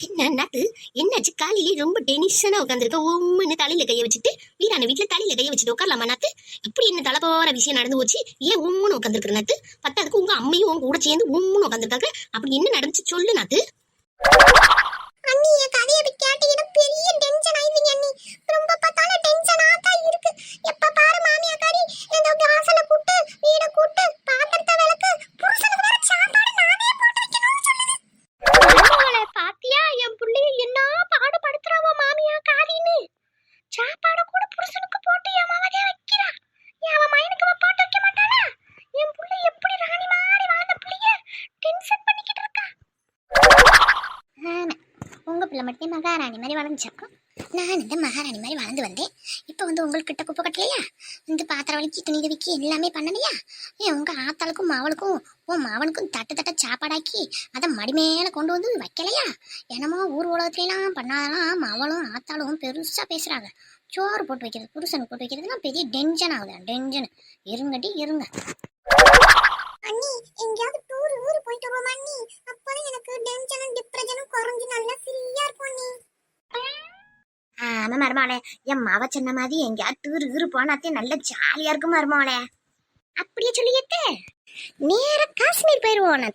என்ன நாத்து என்னாச்சு காலையிலே ரொம்ப டென்ஷனா உட்காந்துருக்க உம்முன்னு தலையில கைய வச்சுட்டு வீரான வீட்டுல தலையில கைய வச்சுட்டு உட்காரலாமா நாத்து இப்படி என்ன தலை போற விஷயம் நடந்து போச்சு? ஏன் உம்முன்னு உட்காந்துருக்குற நாத்து பத்தாதுக்கு உங்க அம்மையும் உங்க கூட சேர்ந்து உம்முன்னு உட்காந்துருக்காங்க அப்படி என்ன நடந்துச்சு சொல்லு நாத்து அண்ணி கதையை பிள்ளை மட்டும் மகாராணி மாதிரி வளர்ந்துச்சாக்கும் நான் இந்த மகாராணி மாதிரி வளர்ந்து வந்தேன். இப்போ வந்து உங்கள்கிட்ட குப்பை கட்டலையா? இந்த பாத்திரம் வலிக்கு துணி துவிக்கி எல்லாமே பண்ணலையா? ஏன் உங்கள் ஆத்தாளுக்கும் மாவளுக்கும் உன் மாவனுக்கும் தட்டு தட்ட சாப்பாடாக்கி அதை மடி மேலே கொண்டு வந்து வைக்கலையா? என்னமோ ஊர் உலகத்துலாம் பண்ணாதான் மாவளும் ஆத்தாளும் பெருசாக பேசுகிறாங்க சோறு போட்டு வைக்கிறது புருஷன் போட்டு வைக்கிறதுலாம் பெரிய டென்ஷன் ஆகுது டென்ஷன். இருங்கடி இருங்க. அண்ணி எங்கேயாவது டூர் ஊர் போயிட்டு வருவோம் அண்ணி? அப்பதான் எனக்கு டென்ஷனும் டிப்ரெஷனும் குறைஞ்சு நல்லா ஆமா மருமாளே என் மாவ சொன்ன மாதிரி எங்கேயாவது தூர் ஊரு போனாத்தே நல்ல ஜாலியா இருக்கும் மருமாளே அப்படியே சொல்லியத்தே நேர காஷ்மீர் போயிருவோம்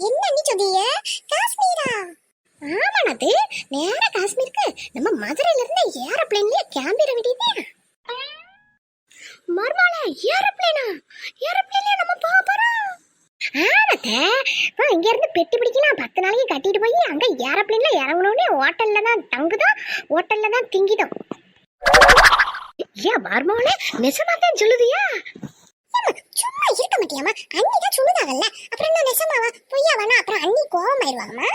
என்ன நீ சொல்லிய காஷ்மீரா? ஆமாண்ணாத்து நேர காஷ்மீருக்கு. நம்ம மதுரையில இருந்து ஏரோப்ளேன்லயே கிளம்பிட வேண்டியதே மர்மால ஏரோப்ளேனா ஏரோப்ளேன்ல நம்ம போக போறோம் ஆனத்தே ஆ இங்கேருந்து பெட்டி பிடிக்கலாம் பத்து நாளைக்கு கட்டிட்டு போய் அங்கே ஏரோப்ளேன்ல இறங்கணும்னே ஹோட்டலில் தான் தங்குதோம் ஹோட்டல்ல தான் திங்கிதோம் ஏன் மர்மால நெசமாக தான் சொல்லுதியா? சும்மா இருக்க மாட்டியாமா அண்ணி தான் சொல்லுதாங்கல்ல. அப்புறம் என்ன நெசமாவா? பொய்யாவானா? அப்புறம் அண்ணி கோவம் ஆயிடுவாங்கம்மா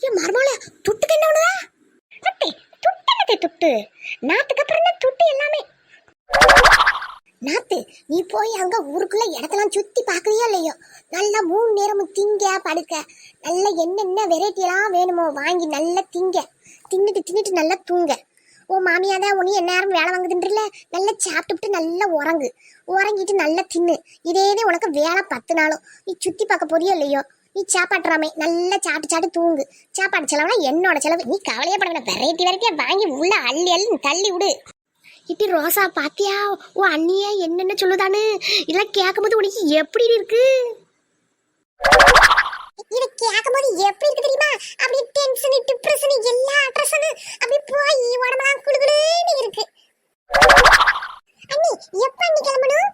ஏன் மர்மால துட்டுக்கு என்ன ஒண்ணுதா துட்டு துட்டு துட்டு? நாத்துக்கு அப்புறம் தான் துட்டு எல்லாமே? நாத்து நீ போய் அங்க ஊருக்குள்ள இடத்தெல்லாம் சுத்தி பாக்குறியா இல்லையோ? நல்லா மூணு நேரமும் திங்க படுக்க. நல்லா என்னென்ன வெரைட்டி எல்லாம் வேணுமோ வாங்கி நல்லா திங்க. தின்னுட்டு தின்னுட்டு நல்லா தூங்க. ஓ மாமியாதான் தான் உனி எந்நேரம் வேலை வாங்குதுன்றல நல்லா சாப்பிட்டுட்டு நல்லா உறங்கு. உறங்கிட்டு நல்லா தின்னு. இதேதே உனக்கு வேலை பத்து நாளும். நீ சுத்தி பார்க்க போறியோ இல்லையோ? நீ சாப்பாட்டுறாமே நல்லா சாப்பிட்டு சாப்பிட்டு தூங்கு. சாப்பாடு செலவுனா என்னோட செலவு. நீ கவலையே பட வேண்டாம் வெரைட்டி வெரைட்டியா வாங்கி உள்ள அள்ளி அள்ளி தள்ளி விடு. இப்படி ரோசா பாத்தியா? ஓ அண்ணியே என்னென்ன சொல்லுதானு இதெல்லாம் கேட்கும்போது உனக்கு எப்படி இருக்கு? இது கேட்கும்போது எப்படி இருக்கு தெரியுமா? அப்படியே டென்ஷன் டிப்ரெஷன் எல்லா அட்ரஷன் அப்படி போய் உடம்பெல்லாம் குளுகுளுன்னு இருக்கு. அண்ணி எப்ப அண்ணி கிளம்பணும்?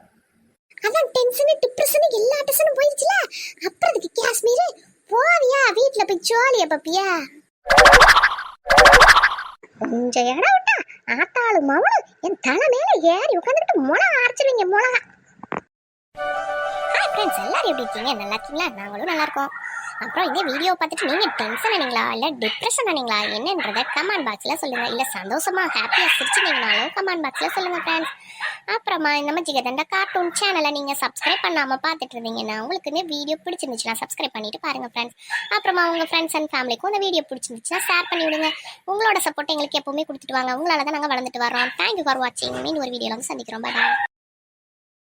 அதான் டென்ஷன் டிப்ரெஷன் எல்லா அட்ரஷனும் போயிடுச்சுல. அப்புறம் அதுக்கு காஷ்மீர் போவியா? வீட்டுல போய் ஜாலியா பாப்பியா? கொஞ்சம் இடம் விட்டா ஆத்தாளும் மவளும் என் தலை மேல ஏறி உட்காந்துட்டு மிளகா அரைச்சிருவீங்க மிளகா. ஹாய் ஃப்ரெண்ட்ஸ் எல்லாரும் எப்படி இருக்கீங்க? நல்லா இருக்கீங்களா? நாங்களும் நல்லா இருக்கோம். அப்புறம் இந்த வீடியோ பார்த்துட்டு நீங்கள் டென்ஷன் ஆனீங்களா? இல்லை டிப்ரெஷன் ஆனீங்களா? என்னன்றதை கமெண்ட் பாக்ஸில் சொல்லுங்கள் இல்லை சந்தோஷமா ஹாப்பியாக சிரிச்சுனீங்கனாலும் கமெண்ட் பாக்ஸில் சொல்லுங்கள் ஃப்ரெண்ட்ஸ் அப்புறமா நம்ம ஜிகதண்ட கார்ட்டூன் சேனலை நீங்கள் சப்ஸ்கிரைப் பண்ணாமல் பார்த்துட்டு இருந்தீங்கன்னா உங்களுக்கு வீடியோ பிடிச்சிருந்துச்சுன்னா சப்ஸ்கிரைப் பண்ணிட்டு பாருங்க ஃப்ரெண்ட்ஸ் அப்புறமா உங்கள் ஃப்ரெண்ட்ஸ் அண்ட் ஃபேமிலிக்கும் இந்த வீடியோ பிடிச்சிருந்துச்சுன்னா ஷேர் பண்ணி விடுங்க. உங்களோட சப்போர்ட் எங்களுக்கு எப்பவுமே கொடுத்துட்டு வாங்க. உங்களால் தான் நாங்கள் வளர்ந்துட்டு வரோம் தேங்க்யூ ஃபார் வாட்சிங் மீன் ஒரு வீடியோவில் வந்து சந்திக்கிறோம். பாய்